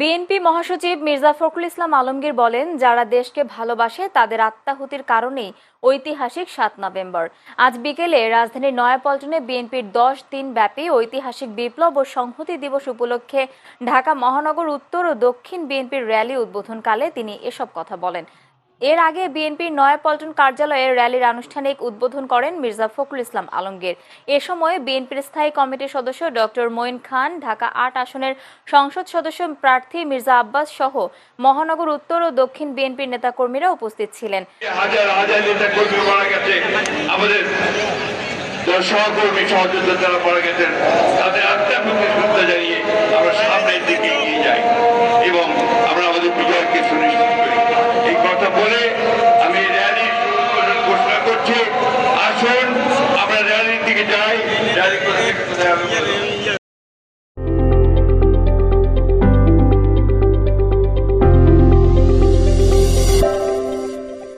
BNP মহাসচিব মির্জা ফখরুল ইসলাম আলমগীর বলেন, যারা দেশকে ভালোবাসে, তাদের আত্মাহুতির কারণেই ঐতিহাসিক সাত নভেম্বর। আজ বিকেলে রাজধানীর নয়াপল্টনে বিএনপির দশ দিন ব্যাপী ঐতিহাসিক বিপ্লব ও সংহতি দিবস উপলক্ষে ঢাকা মহানগর উত্তর ও দক্ষিণ বিএনপির র্যালি উদ্বোধনকালে তিনি এসব কথা বলেন। এর আগে বিএনপির নয়াপল্টন কার্যালয়ে র্যালির আনুষ্ঠানিক উদ্বোধন করেন মির্জা ফখরুল ইসলাম আলমগীর। এ সময় বিএনপির স্থায়ী কমিটির সদস্য ডক্টর মঈন খান, ঢাকা আট আসনের সংসদ সদস্য প্রার্থী মির্জা আব্বাস সহ মহানগর উত্তর ও দক্ষিণ বিএনপির নেতাকর্মীরা উপস্থিত ছিলেন। হাজার হাজার নেতা কর্মী মারা গেছে। আমাদের সহকর্মী সহযোদ্ধা মারা গেছেন, তাদের আসুন আমরা র্যালির দিকে যাই। র্যালি করে